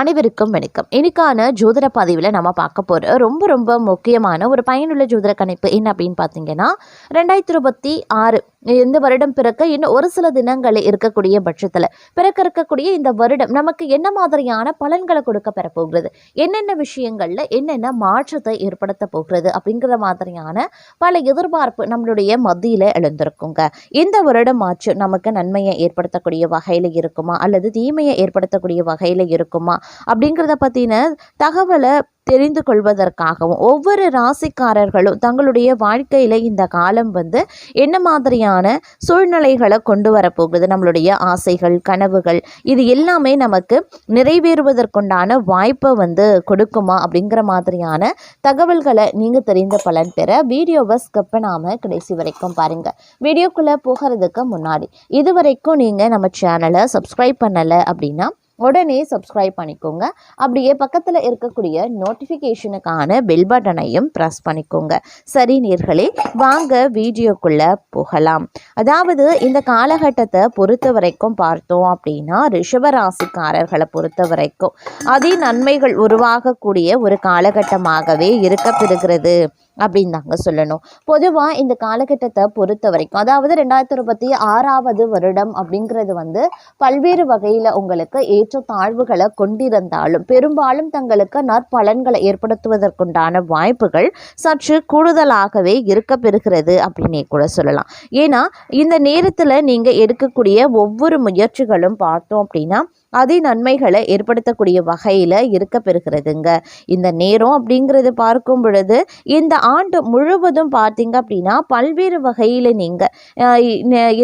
அனைவருக்கும் வணக்கம். இன்னைக்கான ஜோதிட பதிவில் நம்ம பார்க்க போகிற ரொம்ப ரொம்ப முக்கியமான ஒரு பயனுள்ள ஜோதிட கணிப்பு என்ன அப்படின்னு பார்த்தீங்கன்னா ரெண்டாயிரத்தி இருபத்தி ஆறு இந்த வருடம் பிறக்க இன்னும் ஒரு சில தினங்கள் இருக்கக்கூடிய பட்சத்தில் பிறக்க இருக்கக்கூடிய இந்த வருடம் நமக்கு என்ன மாதிரியான பலன்களை கொடுக்க பெறப்போகிறது என்னென்ன விஷயங்களில் என்னென்ன மாற்றத்தை ஏற்படுத்த போகிறது? அப்படிங்கிற மாதிரியான பல எதிர்பார்ப்பு நம்மளுடைய மத்தியில் எழுந்திருக்குங்க. இந்த வருடம் ஆச்சு நமக்கு நன்மையை ஏற்படுத்தக்கூடிய வகையில் இருக்குமா? அல்லது தீமையை ஏற்படுத்தக்கூடிய வகையில் இருக்குமா? அப்படிங்கிறத பற்றின தகவலை தெரிந்து கொள்வதற்காகவும் ஒவ்வொரு ராசிக்காரர்களும் தங்களுடைய வாழ்க்கையில் இந்த காலம் வந்து என்ன மாதிரியான சூழ்நிலைகளை கொண்டு வரப்போகுது நம்மளுடைய ஆசைகள் கனவுகள் இது எல்லாமே நமக்கு நிறைவேறுவதற்குண்டான வாய்ப்பை வந்து கொடுக்குமா? அப்படிங்கிற மாதிரியான தகவல்களை நீங்கள் தெரிந்த பலன் பெற வீடியோவை ஸ்கிப் பண்ணாமல் கடைசி வரைக்கும் பாருங்கள் வீடியோக்குள்ளே போகிறதுக்கு முன்னாடி இது வரைக்கும் நீங்கள் நம்ம சேனலை சப்ஸ்கிரைப் பண்ணலை அப்படின்னா உடனே சப்ஸ்கிரைப் பண்ணிக்கோங்க. அப்படியே பக்கத்தில் இருக்கக்கூடிய நோட்டிஃபிகேஷனுக்கான பெல் பட்டனையும் ப்ரெஸ் பண்ணிக்கோங்க. சரி நேர்களே வாங்க வீடியோக்குள்ளே போகலாம். அதாவது இந்த காலகட்டத்தை பொறுத்த வரைக்கும் பார்த்தோம் அப்படின்னா ரிஷபராசிக்காரர்களை பொறுத்த வரைக்கும் அதி நன்மைகள் உருவாகக்கூடிய ஒரு காலகட்டமாகவே இருக்கப்பெறுகிறது. அப்படின்னு தாங்க சொல்லணும். பொதுவாக இந்த காலகட்டத்தை பொறுத்த வரைக்கும் அதாவது ரெண்டாயிரத்தி இருபத்தி ஆறாவது வருடம் அப்படிங்கிறது வந்து பல்வேறு வகையில் உங்களுக்கு ஏற்ற தாழ்வுகளை கொண்டிருந்தாலும் பெரும்பாலும் தங்களுக்கு நற்பலன்களை ஏற்படுத்துவதற்குண்டான வாய்ப்புகள் சற்று கூடுதலாகவே இருக்க பெறுகிறது அப்படின்னே கூட சொல்லலாம். ஏன்னா இந்த நேரத்தில் நீங்கள் எடுக்கக்கூடிய ஒவ்வொரு முயற்சிகளும் பார்த்தோம் அப்படின்னா அதி நன்மைகளை ஏற்படுத்தக்கூடிய வகையில் இருக்க பெறுகிறதுங்க. இந்த நேரம் அப்படிங்கிறது பார்க்கும் பொழுது இந்த ஆண்டு முழுவதும் பார்த்தீங்க அப்படின்னா பல்வேறு வகையில் நீங்கள்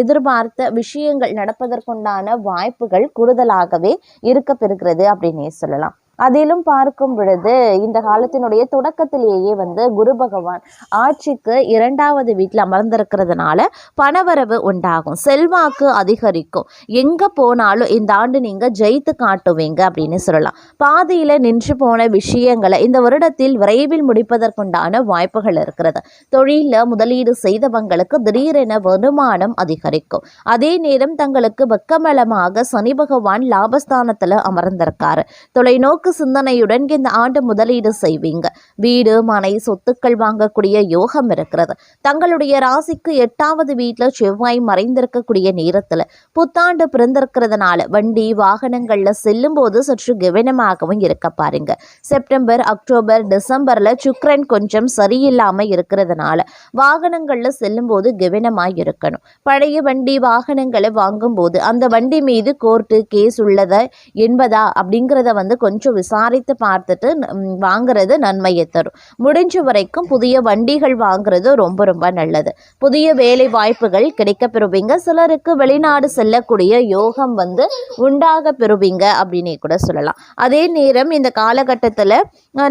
எதிர்பார்த்த விஷயங்கள் நடப்பதற்குண்டான வாய்ப்புகள் கூடுதலாகவே இருக்க பெறுகிறது அப்படின்னே சொல்லலாம். அதிலும் பார்க்கும் பொழுது இந்த காலத்தினுடைய தொடக்கத்திலேயே வந்து குரு பகவான் ஆட்சிக்கு இரண்டாவது வீட்டில் அமர்ந்திருக்கிறதுனால பணவரவு உண்டாகும். செல்வாக்கு அதிகரிக்கும். எங்கே போனாலும் இந்த ஆண்டு நீங்கள் ஜெயித்து காட்டுவீங்க அப்படின்னு சொல்லலாம். பாதியில் நின்று போன விஷயங்களை இந்த வருடத்தில் விரைவில் முடிப்பதற்குண்டான வாய்ப்புகள் இருக்கிறது. தொழிலில் முதலீடு செய்தவங்களுக்கு திடீரென வருமானம் அதிகரிக்கும். அதே நேரம் தங்களுக்கு வெக்கமலமாக சனி பகவான் லாபஸ்தானத்தில் அமர்ந்திருக்காரு. தொலைநோக்கு நோக்கு சிந்தனையுடன் இந்த ஆண்டு முதலீடு செய்வீங்க. வீடு மனை சொத்துக்கள் வாங்கக்கூடிய யோகம் இருக்கிறது. தங்களுடைய ராசிக்கு எட்டாவது வீட்டில் செவ்வாய் மறைந்திருக்கக்கூடிய நேரத்தில் புத்தாண்டு பிறந்திருக்கிறதுனால வண்டி வாகனங்களில் செல்லும் போது சற்று கவனமாகவும் இருக்க பாருங்க. செப்டம்பர் அக்டோபர் டிசம்பரில் சுக்ரன் கொஞ்சம் சரியில்லாமல் இருக்கிறதுனால வாகனங்களில் செல்லும்போது கவனமாக இருக்கணும். பழைய வண்டி வாகனங்களை வாங்கும்போது அந்த வண்டி மீது கோர்ட்டு கேஸ் உள்ளதா என்பதா அப்படிங்கிறத வந்து கொஞ்சம் விசாரித்து பார்த்துட்டு வாங்குறது நன்மையை தரும். முடிஞ்ச வரைக்கும் புதிய வண்டிகள் வாங்குறது ரொம்ப ரொம்ப நல்லது. புதிய வேலை வாய்ப்புகள் கிடைக்க பெறுவீங்க. சிலருக்கு வெளிநாடு செல்லக்கூடிய யோகம் வந்து உண்டாக பெறுவீங்க அப்படின்னே கூட சொல்லலாம். அதே நேரம் இந்த காலகட்டத்தில்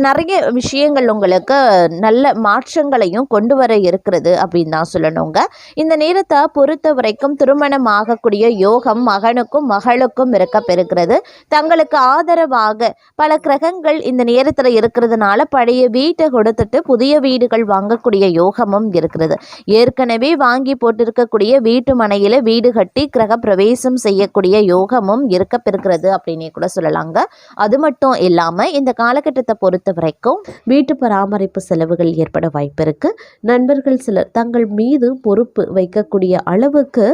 நிறைய விஷயங்கள் உங்களுக்கு நல்ல மாற்றங்களையும் கொண்டு வர இருக்கிறது அப்படின்னு தான் சொல்லணுங்க. இந்த நேரத்தை பொறுத்த வரைக்கும் திருமணம் ஆகக்கூடிய யோகம் மகனுக்கும் மகளுக்கும் இருக்க பெறுகிறது. தங்களுக்கு ஆதரவாக பல கிரகங்கள் இந்த நேரத்தில் இருக்கிறதுனால பழைய வீட்டை கொடுத்துட்டு புதிய வீடுகள் வாங்கக்கூடிய யோகமும் இருக்கிறது. ஏற்கனவே வாங்கி போட்டிருக்கக்கூடிய வீட்டு மனையில் வீடு கட்டி கிரக பிரவேசம் செய்யக்கூடிய யோகமும் இருக்க அப்படின்னு அப்படின்னே கூட சொல்லலாங்க. அது மட்டும் இல்லாமல் இந்த காலகட்டத்தை பொறுத்த வரைக்கும் வீட்டு பராமரிப்பு செலவுகள் ஏற்பட வாய்ப்பு இருக்கு. நண்பர்கள் சிலர் தங்கள் மீது பொறுப்பு வைக்கக்கூடிய அளவுக்கு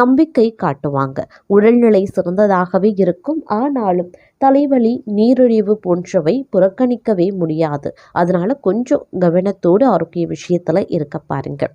நம்பிக்கை காட்டுவாங்க. உடல்நிலை சிறந்ததாகவே இருக்கும். ஆனாலும் தலைவலி நீரிழிவு போன்றவை புறக்கணிக்கவே முடியாது. அதனால் கொஞ்சம் கவனத்தோடு ஆரோக்கிய விஷயத்தில் இருக்க பாருங்கள்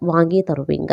வாங்கி தருவீங்க.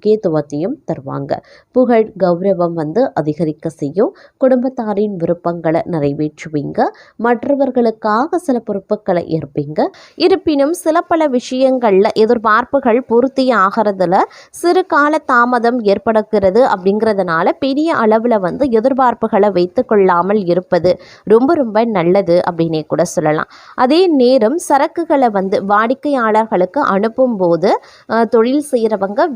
முக்கியத்துவத்தையும் தருவாங்க. புகழ் கௌரவம் வந்து அதிகரிக்க செய்யும். குடும்பத்தாரின் விருப்பங்களை நிறைவேற்றுவீங்க. மற்றவர்களுக்காக சில பொறுப்புகளை ஏற்பீங்க. இருப்பினும் சில பல விஷயங்களில் எதிர்பார்ப்புகள் பூர்த்தி ஆகிறதுல சிறு கால தாமதம் ஏற்படுகிறது அப்படிங்கிறதுனால பெரிய அளவில் வந்து எதிர்பார்ப்புகளை வைத்து கொள்ளாமல் இருப்பது ரொம்ப ரொம்ப நல்லது அப்படின்னே கூட சொல்லலாம். அதே நேரம் சரக்குகளை வந்து வாடிக்கையாளர்களுக்கு அனுப்பும்போது போது தொழில் செய்கிறவங்க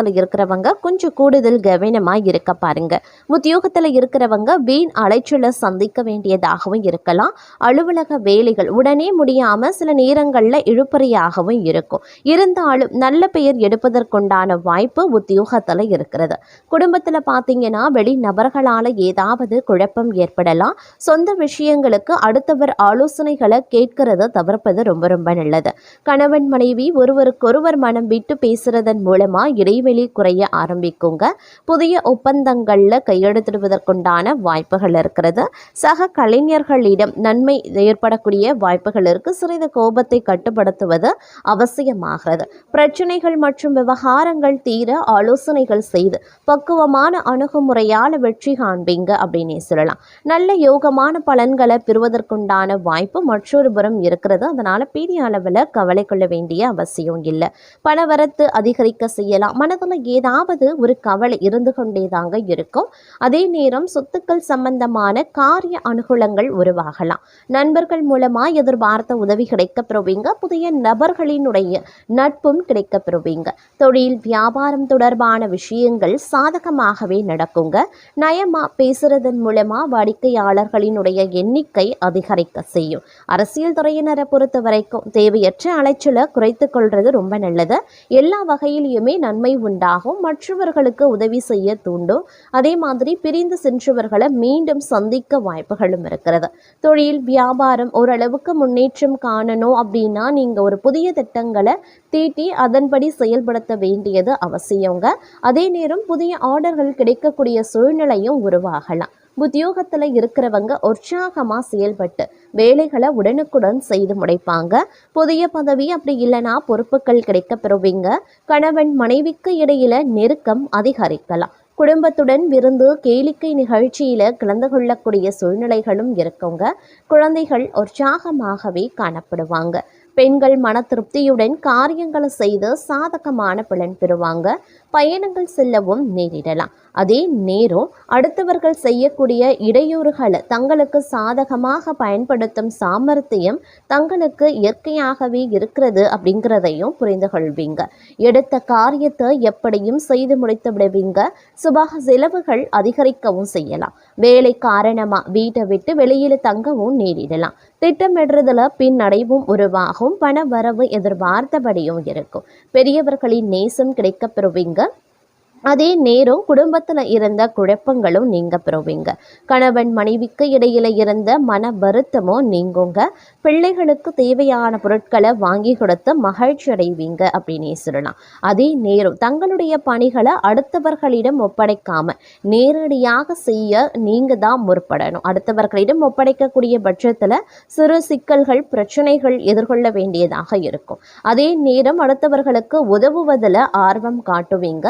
உத்தியோகத்தில் இருக்கிறவங்க கொஞ்சம் கூடுதல் கவனமாக இருக்க பாருங்க. உத்தியோகத்தில் இருக்கிறவங்க வீண் அலைச்சலை சந்திக்க வேண்டியதாகவும் இருக்கலாம். அலுவலக வேலைகள் உடனே முடியாமல் சில நேரங்களில் இழுப்பறையாகவும் இருக்கும். இருந்தாலும் நல்ல பெயர் எடுப்பதற்குண்டான வாய்ப்பு உத்தியோகத்தில் இருக்கிறது. குடும்பத்தில் பார்த்தீங்கன்னா வெளி நபர்களால் ஏதாவது குழப்பம் ஏற்படலாம். சொந்த விஷயங்களுக்கு அடுத்தவர் ஆலோசனைகளை கேட்கிறத தவிர்ப்பது ரொம்ப ரொம்ப நல்லது. கணவன் மனைவி ஒருவருக்கொருவர் மனம் விட்டு பேசுறதன் மூலமா இடைவெளி இடைவெளி குறைய ஆரம்பிக்குங்க. புதிய ஒப்பந்தங்களில் கையெழுத்திடுவதற்குண்டான வாய்ப்புகள் இருக்கிறது. சக கலைஞர்களிடம் நன்மை ஏற்படக்கூடிய வாய்ப்புகள் இருக்குது சிறிது கோபத்தை கட்டுப்படுத்துவது அவசியமாகிறது. பிரச்சனைகள் மற்றும் விவகாரங்கள் தீர ஆலோசனைகள் செய்து பக்குவமான அணுகுமுறையால் வெற்றி காண்பீங்க அப்படின்னே சொல்லலாம். நல்ல யோகமான பலன்களை பெறுவதற்குண்டான வாய்ப்பு மற்றொரு புறம் இருக்கிறது. அதனால் பெரிய அளவில் கவலை கொள்ள வேண்டிய அவசியம் இல்லை. பணவரத்து அதிகரிக்க செய்யலாம். மன மனதில் ஏதாவது ஒரு கவலை இருந்து கொண்டே தாங்க இருக்கும். அதே நேரம் சொத்துக்கள் சம்பந்தமான காரிய அனுகூலங்கள் உருவாகலாம். நண்பர்கள் மூலமாக எதிர்பார்த்த உதவி கிடைக்க பெறுவீங்க புதிய நபர்களினுடைய நட்பும் கிடைக்க பெறுவீங்க தொழில் வியாபாரம் தொடர்பான விஷயங்கள் சாதகமாகவே நடக்குங்க. நயமா பேசுறதன் மூலமா வாடிக்கையாளர்களினுடைய எண்ணிக்கை அதிகரிக்க செய்யும். அரசியல் துறையினரை பொறுத்த வரைக்கும் தேவையற்ற அலைச்சலை குறைத்து கொள்வது ரொம்ப நல்லது. எல்லா வகையிலையுமே நன்மை உண்டாகும். மற்றவர்களுக்கு உதவி செய்ய தூண்டும். அதே மாதிரி பிரிந்து சென்றவர்களை மீண்டும் சந்திக்க வாய்ப்புகளும் இருக்கிறது. தொழில் வியாபாரம் ஓரளவுக்கு முன்னேற்றம் காணணும் அப்படின்னா நீங்கள் ஒரு புதிய திட்டங்களை தீட்டி அதன்படி செயல்படுத்த வேண்டியது அவசியங்க. அதே நேரம் புதிய ஆர்டர்கள் கிடைக்கக்கூடிய சூழ்நிலையும் உருவாகலாம். உத்தியோகத்தில் இருக்கிறவங்க உற்சாகமாக செயல்பட்டு வேலைகளை உடனுக்குடன் செய்து முடிப்பாங்க. புதிய பதவி அப்படி இல்லைன்னா பொறுப்புகள் கிடைக்க பெறுவீங்க. கணவன் மனைவிக்கு இடையில நெருக்கம் அதிகரிக்கலாம். குடும்பத்துடன் விருந்து கேளிக்கை நிகழ்ச்சியில் கலந்து கொள்ளக்கூடிய சூழ்நிலைகளும் இருக்குங்க. குழந்தைகள் உற்சாகமாகவே காணப்படுவாங்க. பெண்கள் மன திருப்தியுடன் காரியங்களை செய்து சாதகமான பலன் பெறுவாங்க. பயணங்கள் செல்லவும் நேரிடலாம். அதே நேரம் அடுத்தவர்கள் செய்யக்கூடிய இடையூறுகளை தங்களுக்கு சாதகமாக பயன்படுத்தும் சாமர்த்தியம் தங்களுக்கு இயற்கையாகவே இருக்கிறது அப்படிங்கிறதையும் புரிந்து கொள்வீங்க. எடுத்த காரியத்தை எப்படியும் செய்து முடித்து விடுவீங்க. சுபாக செலவுகள் அதிகரிக்கவும் செய்யலாம். வேலை காரணமாக வீட்டை விட்டு வெளியில் தங்கவும் நேரிடலாம். திட்டமிடுறதுல பின்னடைவும் உருவாகும். பண வரவு எதிர்பார்த்தபடியும் இருக்கும். பெரியவர்களின் நேசம் கிடைக்கப் பெறுவீங்க. அதே நேரம் குடும்பத்தில் இருந்த குழப்பங்களும் நீங்க பெறுவீங்க. கணவன் மனைவிக்கு இடையில இருந்த மன வருத்தமும் நீங்குங்க. பிள்ளைகளுக்கு தேவையான பொருட்களை வாங்கி கொடுத்து மகிழ்ச்சி அடைவீங்க அப்படின்னே சொல்லலாம். அதே நேரம் தங்களுடைய பணிகளை அடுத்தவர்களிடம் ஒப்படைக்காம நேரடியாக செய்ய நீங்க தான் முற்படணும். அடுத்தவர்களிடம் ஒப்படைக்கக்கூடிய பட்சத்தில் சிறு சிக்கல்கள் பிரச்சனைகள் எதிர்கொள்ள வேண்டியதாக இருக்கும். அதே நேரம் அடுத்தவர்களுக்கு உதவுவதில் ஆர்வம் காட்டுவீங்க.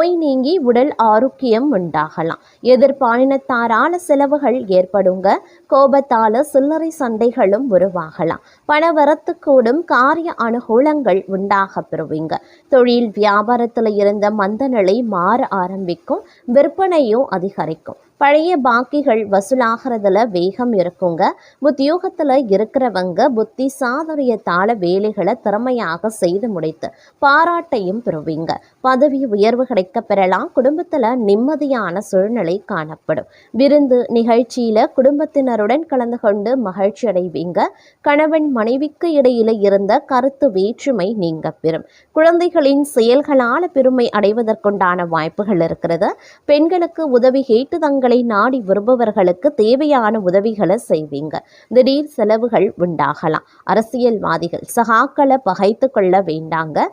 நோய் நீங்கி உடல் ஆரோக்கியம் உண்டாகலாம். எதிர்பாலினத்தாரான செலவுகள் ஏற்படுங்க. கோபத்தால சில்லறை சண்டைகளும் உருவாகலாம். பணவரத்து கூடும் காரிய அனுகூலங்கள் உண்டாக பெறுவீங்க. தொழில் வியாபாரத்தில் இருந்த மந்த நிலை மாற ஆரம்பிக்கும். விற்பனையும் அதிகரிக்கும். பழைய பாக்கிகள் வசூலாகிறதுல வேகம் இருக்குங்க. உத்தியோகத்தில் இருக்கிறவங்க புத்தி சாதுரியத்தால வேலைகளை திறமையாக செய்து முடித்து பாராட்டையும் பெறுவீங்க. பதவி உயர்வு கிடைக்க பெறலாம். குடும்பத்தில் நிம்மதியான சூழ்நிலை காணப்படும். விருந்து நிகழ்ச்சியில குடும்பத்தினருடன் கலந்து கொண்டு மகிழ்ச்சி அடைவீங்க. கணவன் மனைவிக்கு இடையில இருந்த கருத்து வேற்றுமை நீங்க பெறும். குழந்தைகளின் செயல்களால பெருமை அடைவதற்குண்டான வாய்ப்புகள் இருக்கிறது. பெண்களுக்கு உதவி கேட்டு தங்கள் நாடி வருபவர்களுக்கு தேவையான உதவிகளை செய்வீங்க. திடீர் செலவுகள் உண்டாகலாம். அரசியல்வாதிகள் சகாக்களை பகைத்து கொள்ள வேண்டாங்க.